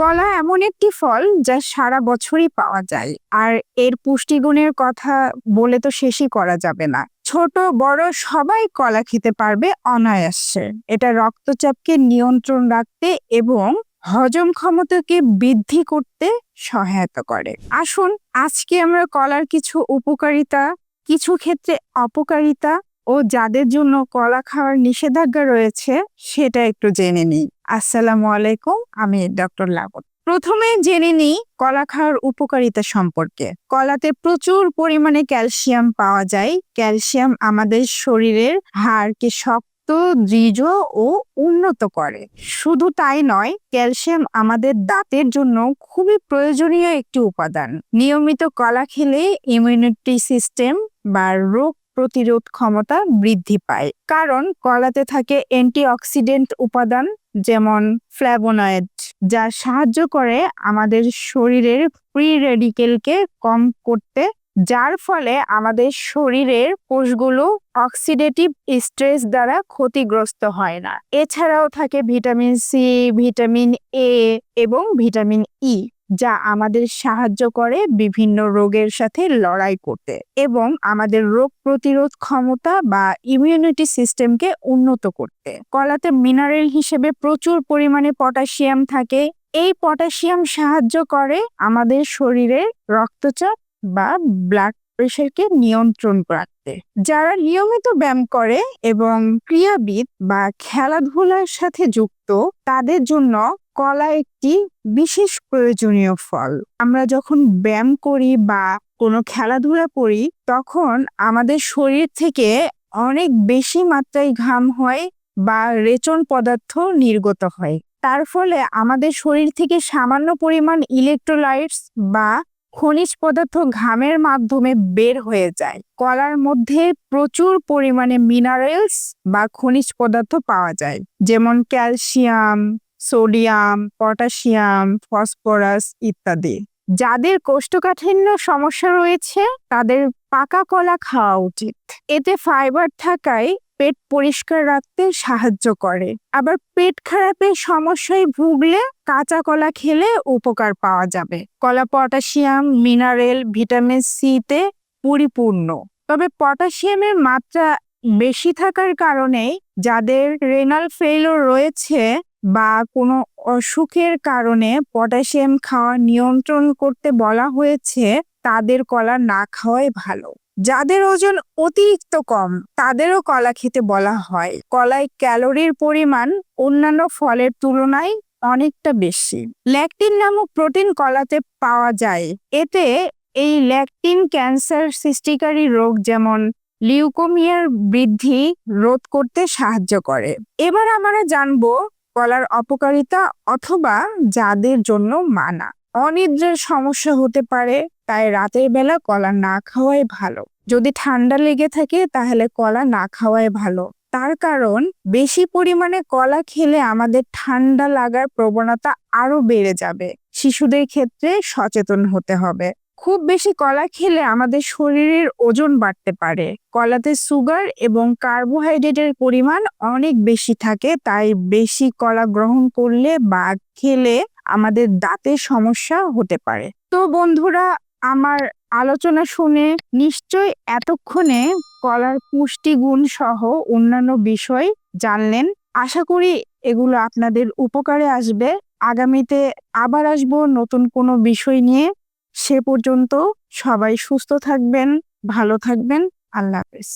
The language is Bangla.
কলা এমন একটি ফল যা সারা বছরই পাওয়া যায়। আর এর পুষ্টিগুণের কথা বলে তো শেষই করা যাবে না। ছোট, বড় সবাই কলা খেতে পারবে অনায়াসে। এটা রক্তচাপকে নিয়ন্ত্রণ রাখতে এবং হজম ক্ষমতাকে বৃদ্ধি করতে সহায়তা করে। আসুন, আজকে আমরা কলার কিছু উপকারিতা, কিছু ক্ষেত্রে অপকারিতা ও যাদের জন্য কলা খাওয়ার নিষেধাজ্ঞা রয়েছে, সেটা একটু জেনে নিই। আসসালামু আলাইকুম, আমি ডক্টর লাবত প্রথমে জেনে নিই কলা খাওয়ার উপকারিতা সম্পর্কে। কলাতে প্রচুর পরিমাণে ক্যালসিয়াম পাওয়া যায়। ক্যালসিয়াম আমাদের শরীরের হাড়কে শক্ত, দৃঢ় ও উন্নত করে। শুধু তাই নয়, ক্যালসিয়াম আমাদের দাঁতের জন্য খুবই প্রয়োজনীয় একটি উপাদান। নিয়মিত কলা খেলে ইমিউনিটি সিস্টেম বা রোগ প্রতিরোধ ক্ষমতা বৃদ্ধি পায়। কারণ কলাতে থাকে অ্যান্টিঅক্সিডেন্ট উপাদান যেমন ফ্ল্যাভোনয়েড, যা সাহায্য করে আমাদের শরীরের ফ্রি রেডিকেলকে কম করতে, যার ফলে আমাদের শরীরের কোষগুলো অক্সিডেটিভ স্ট্রেস দ্বারা ক্ষতিগ্রস্ত হয় না। এছাড়াও থাকে ভিটামিন সি, ভিটামিন এ এবং ভিটামিন ই। যা আমাদের সাহায্য করে বিভিন্ন রোগের সাথে লড়াই করতে এবং আমাদের রোগ প্রতিরোধ ক্ষমতা বা ইমিউনিটি সিস্টেমকে উন্নত করতে। কলাতে মিনারেল হিসেবে প্রচুর পরিমাণে পটাশিয়াম থাকে। এই পটাশিয়াম সাহায্য করে আমাদের শরীরের রক্তচাপ বা ব্লাড প্রেশারকে নিয়ন্ত্রণ রাখতে। যারা নিয়মিত ব্যায়াম করে এবং ক্রিয়াবিদ বা খেলাধুলার সাথে যুক্ত, তাদের জন্য কলা একটি বিশেষ প্রয়োজনীয় ফল। আমরা যখন ব্যায়াম করি বা কোনো খেলাধুলা করি, তখন আমাদের শরীর থেকে অনেক বেশি মাত্রায় ঘাম হয় বা রেচন পদার্থ নির্গত হয়। তার ফলে আমাদের শরীর থেকে সামান্য পরিমাণ ইলেকট্রোলাইটস বা খনিজ পদার্থ ঘামের মাধ্যমে বের হয়ে যায়। কলার মধ্যে প্রচুর পরিমাণে মিনারেলস বা খনিজ পদার্থ পাওয়া যায়, যেমন ক্যালসিয়াম সোডিয়াম পটাশিয়াম ফসফরাস ইত্যাদি। যাদের কোষ্ঠকাঠিন্য সমস্যা রয়েছে, তাদের পাকা কলা খাওয়া উচিত। এতে ফাইবার থাকায় পেট পরিষ্কার রাখতে সাহায্য করে। আবার পেট খারাপের সমস্যায় ভুগলে কাঁচা কলা খেলে উপকার পাওয়া যাবে। কলা, পটাশিয়াম, মিনারেল, ভিটামিন সিতে পরিপূর্ণ। তবে পটাশিয়ামের মাত্রা বেশি থাকার কারণে যাদের রেনাল ফেইলর রয়েছে বা কোনো অসুখের কারণে পটাশিয়াম খাওয়া নিয়ন্ত্রণ করতে বলা হয়েছে তাদের কলা না খাওয়াই ভালো। যাদের ওজন অতিরিক্ত কম, তাদেরও কলা খেতে বলা হয়। কলায় ক্যালোরির পরিমাণ অন্যান্য ফলের তুলনায় অনেকটা বেশি। ল্যাকটিন নামক প্রোটিন কলাতে পাওয়া যায়। এতে এই ল্যাকটিন ক্যান্সার সৃষ্টিকারী রোগ যেমন লিউকোমিয়ার বৃদ্ধি রোধ করতে সাহায্য করে। এবার আমরা জানব কলার অপকারিতা অথবা যাদের জন্য মানা। অনিদ্রার সমস্যা হতে পারে তাই রাতের বেলা কলা না খাওয়াই ভালো। যদি ঠান্ডা লেগে থাকে, তাহলে কলা না খাওয়াই ভালো। তার কারণ, বেশি পরিমাণে কলা খেলে আমাদের ঠান্ডা লাগার প্রবণতা আরও বেড়ে যাবে। শিশুদের ক্ষেত্রে সচেতন হতে হবে। খুব বেশি কলা খেলে আমাদের শরীরের ওজন বাড়তে পারে। কলাতে সুগার এবং কার্বোহাইড্রেটের পরিমাণ অনেক বেশি থাকে, তাই বেশি কলা গ্রহণ করলে বা খেলে আমাদের দাঁতের সমস্যা হতে পারে। তো বন্ধুরা আমার আলোচনা শুনে নিশ্চয় এতক্ষণে কলার পুষ্টিগুণ সহ অন্যান্য বিষয় জানলেন। আশা করি এগুলো আপনাদের উপকারে আসবে। আগামীতে আবার আসব নতুন কোনো বিষয় নিয়ে। সে পর্যন্ত সবাই সুস্থ থাকবেন, ভালো থাকবেন। আল্লাহ হাফেজ।